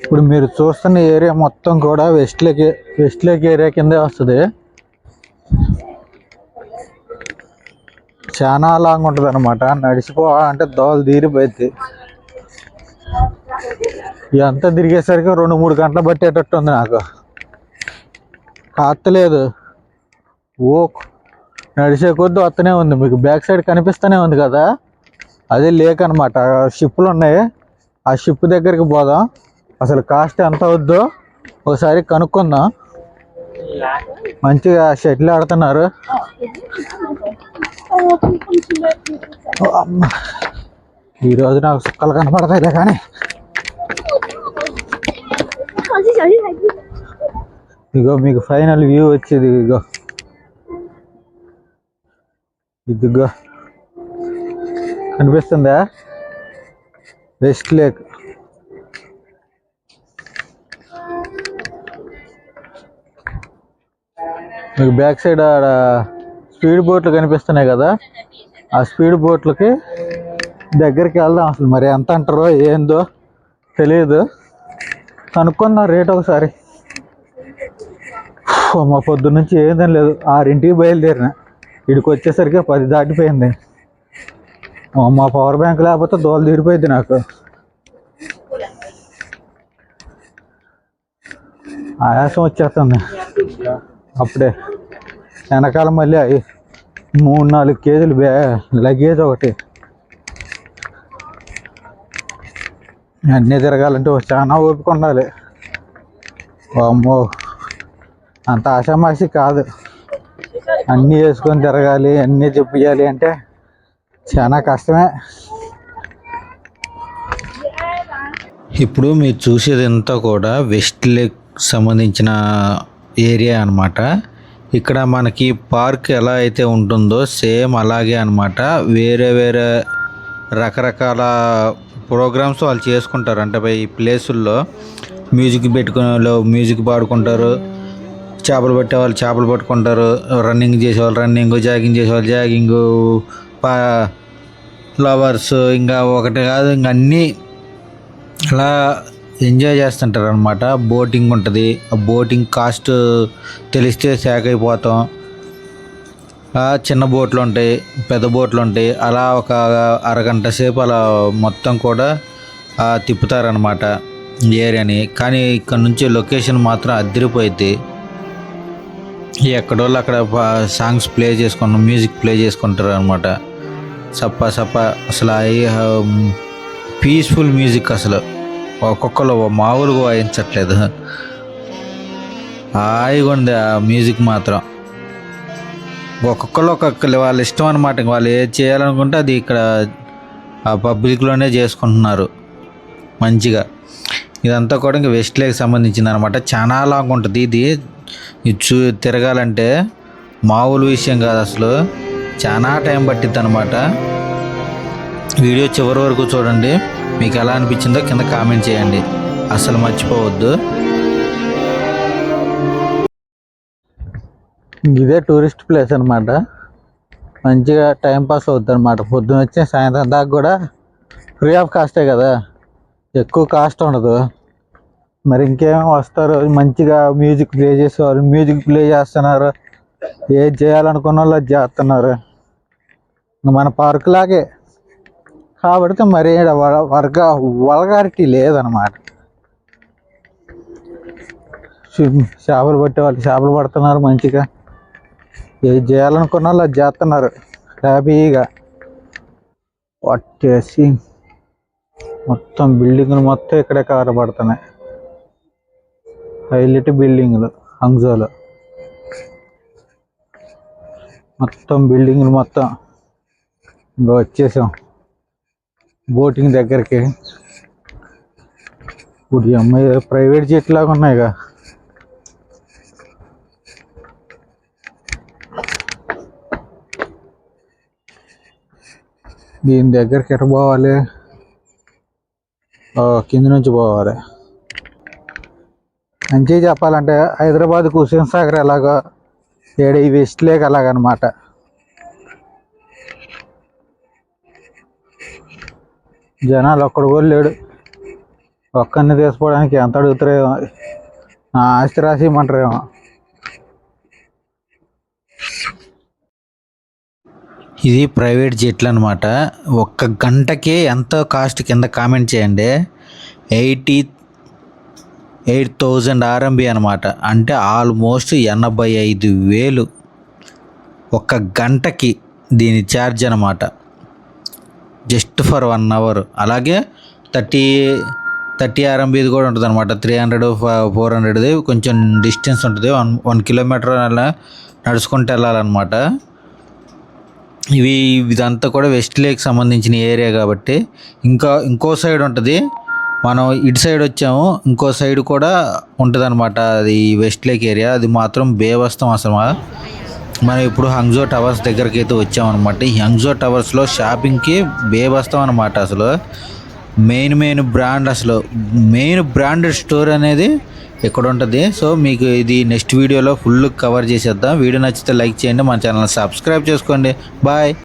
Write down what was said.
ఇప్పుడు మీరు చూస్తున్న ఏరియా మొత్తం కూడా west lake west lake area కిందే వస్తుంది. చాలా లాంగ్ ఉంటుంది అనమాట నడిచిపోవాలంటే దోలు తీరిపోయింది ఇదంతా తిరిగేసరికి రెండు మూడు గంటలు పట్టేటట్టు ఉంది నాకు. కాత్తలేదు ఓ నడిచే కొద్ది వస్తూనే ఉంది. మీకు బ్యాక్ సైడ్ కనిపిస్తూనే ఉంది కదా. అదే లేక్ అనమాట షిప్లు ఉన్నాయి. ఆ షిప్ దగ్గరికి పోదాం. అసలు కాస్ట్ ఎంత అవుద్దో ఒకసారి కనుక్కుందాం. మంచిగా షటిల్ ఆడుతున్నారు. ఈరోజు నాకు సుక్కలు కనపడతాయిలే కానీ. ఇగో మీకు ఫైనల్ వ్యూ వచ్చేది ఇగో. ఇదిగో. కనిపిస్తుందా? West lake. మీకు బ్యాక్ సైడ్ ఆడ స్పీడ్ బోట్లు కనిపిస్తున్నాయి కదా ఆ స్పీడ్ బోట్లకి దగ్గరికి వెళ్దాం అసలు. మరి ఎంత అంటారో ఏందో తెలియదు కనుక్కుందాం రేట్ ఒకసారి. మా పొద్దున్నుంచి ఏం లేదు ఆరింటికి బయలుదేరిన. ఇడికి వచ్చేసరికి పది దాటిపోయింది. మా- పవర్ బ్యాంక్ లేకపోతే దోలు తీరిపోయింది నాకు. ఆయాసం వచ్చేస్తుంది. అప్పుడే. వెనకాల మళ్ళీ అవి మూడు నాలుగు కేజీలు బ్యా లగేజ్ ఒకటి. అన్నీ తిరగాలంటే చాలా ఓపిక ఉండాలి. అమ్మో అంత ఆషామాషి కాదు. అన్నీ వేసుకొని తిరగాలి అన్నీ చెప్పియాలి అంటే చాలా కష్టమే. ఇప్పుడు మీరు చూసేది అంతా కూడా వెస్ట్ లేక్ సంబంధించిన ఏరియా అనమాట ఇక్కడ మనకి పార్క్ ఎలా అయితే ఉంటుందో సేమ్ అలాగే అనమాట వేరే వేరే రకరకాల ప్రోగ్రామ్స్ వాళ్ళు చేసుకుంటారు. అంటే ఈ ప్లేసుల్లో మ్యూజిక్ పెట్టుకునే వాళ్ళు మ్యూజిక్ పాడుకుంటారు. చేపలు పట్టే వాళ్ళు చేపలు పట్టుకుంటారు. రన్నింగ్ చేసేవాళ్ళు రన్నింగ్ జాగింగ్ చేసేవాళ్ళు జాగింగ్ ఫ్లవర్స్ ఇంకా ఒకటి కాదు ఇంకా అన్నీ అలా ఎంజాయ్ చేస్తుంటారు అనమాట బోటింగ్ ఉంటుంది. ఆ బోటింగ్ కాస్ట్ తెలిస్తే శాక్ అయిపోతాం. చిన్న బోట్లు ఉంటాయి పెద్ద బోట్లు ఉంటాయి. అలా ఒక అరగంట సేపు అలా మొత్తం కూడా తిప్పుతారనమాట ఏరియాని. కానీ ఇక్కడ నుంచి లొకేషన్ మాత్రం అద్దరిపోయింది ఎక్కడోళ్ళు అక్కడ సాంగ్స్ ప్లే చేసుకున్నాం మ్యూజిక్ ప్లే చేసుకుంటారు అనమాట సప్ప సప్ప అసలు పీస్ఫుల్ మ్యూజిక్ అసలు. ఒక్కొక్కరు మామూలుగా వాయించట్లేదు. హాయిగా ఉంది ఆ మ్యూజిక్ మాత్రం. ఒక్కొక్కరు ఒక్కొక్కరు వాళ్ళ ఇష్టం అనమాట వాళ్ళు ఏది చేయాలనుకుంటే అది ఇక్కడ ఆ పబ్లిక్లోనే చేసుకుంటున్నారు. మంచిగా. ఇదంతా కూడా ఇంకా వెస్ట్ లేక్ సంబంధించింది అనమాట చాలా లాంగ్ ఉంటుంది. ఇది చూ తిరగాలంటే మామూలు విషయం కాదు అసలు. చాలా టైం పట్టిద్ది అనమాట వీడియో చివరి వరకు చూడండి. మీకు ఎలా అనిపించిందో కింద కామెంట్ చేయండి. అసలు మర్చిపోవద్దు. ఇదే టూరిస్ట్ ప్లేస్ అనమాట మంచిగా టైం పాస్ అవుతుంది అనమాట పొద్దున వచ్చి సాయంత్రం దాకా కూడా ఫ్రీ ఆఫ్ కాస్టే కదా. ఎక్కువ కాస్ట్ ఉండదు. మరి ఇంకేం వస్తారు? మంచిగా మ్యూజిక్ ప్లే చేసేవారు. మ్యూజిక్ ప్లే చేస్తున్నారు. ఏది చేయాలనుకున్న వాళ్ళు అది చేస్తున్నారు. మన పార్క్ లాగే. కాబట్టి మరి వర్గ వల్గారిటీ లేదనమాట. చేపలు పట్టే వాళ్ళు చేపలు పడుతున్నారు మంచిగా. ఏది చేయాలనుకున్న వాళ్ళు అది చేస్తున్నారు. హ్యాపీగా. వచ్చేసి మొత్తం బిల్డింగ్లు మొత్తం ఇక్కడే కవరపడుతున్నాయి హైలైట్ బిల్డింగ్లు హంగ్జోలో. మొత్తం బిల్డింగ్లు మొత్తం ఇంకా వచ్చేసాం. బోటింగ్ దగ్గరికి. ఇప్పుడు అమ్మాయి ప్రైవేట్ జెట్లాగా ఉన్నాయిగా. దీని దగ్గరికి ఎట పోవాలి? ఓ, కింద నుంచి పోవాలి. మంచిగా చెప్పాలంటే హైదరాబాద్ హుసేన్ సాగర్ ఎలాగో ఏడ ఈ వెస్ట్ లేక్ అలాగనమాట. జనాలు ఒక్కడు కూడా లేడు. ఒక్కరిని తీసుకోవడానికి ఎంత అడుగుతారేమో. నా ఆస్తి రాసి ఇమ్మంటారేమో. ఇది ప్రైవేట్ జెట్లు అనమాట ఒక్క గంటకే ఎంత కాస్ట్ కింద కామెంట్ చేయండి. ఎయిటీ ఎయిట్ థౌజండ్ ఆర్ఎంబి అనమాట అంటే ఆల్మోస్ట్ ఎనభై ఐదు వేలు ఒక గంటకి దీని ఛార్జ్ అనమాట జస్ట్ ఫర్ వన్ అవర్ అలాగే థర్టీ థర్టీ ఆర్ఎంబీది కూడా ఉంటుంది అనమాట త్రీ హండ్రెడ్ ఫోర్ హండ్రెడ్ది కొంచెం డిస్టెన్స్ ఉంటుంది. వన్ వన్ కిలోమీటర్ అలా నడుచుకుంటూ వెళ్ళాలన్నమాట. ఇవి ఇదంతా కూడా వెస్ట్ లేక్ సంబంధించిన ఏరియా కాబట్టి. ఇంకా ఇంకో సైడ్ ఉంటుంది. మనం ఇటు సైడ్ వచ్చాము ఇంకో సైడ్ కూడా ఉంటుంది అనమాట అది వెస్ట్ లేక్ ఏరియా అది మాత్రం బేవస్తం అసలు. మనం ఇప్పుడు హంగ్జో టవర్స్ దగ్గరికి అయితే వచ్చామన్నమాట. ఈ హంగ్జో టవర్స్లో షాపింగ్కి బేవస్తం అనమాట అసలు. మెయిన్ మెయిన్ బ్రాండ్ అసలు. మెయిన్ బ్రాండెడ్ స్టోర్ అనేది ఇక్కడ ఉంటుంది. సో మీకు ఇది నెక్స్ట్ వీడియోలో ఫుల్ కవర్ చేసేద్దాం. వీడియో నచ్చితే లైక్ చేయండి. మన ఛానల్ సబ్స్క్రైబ్ చేసుకోండి. బాయ్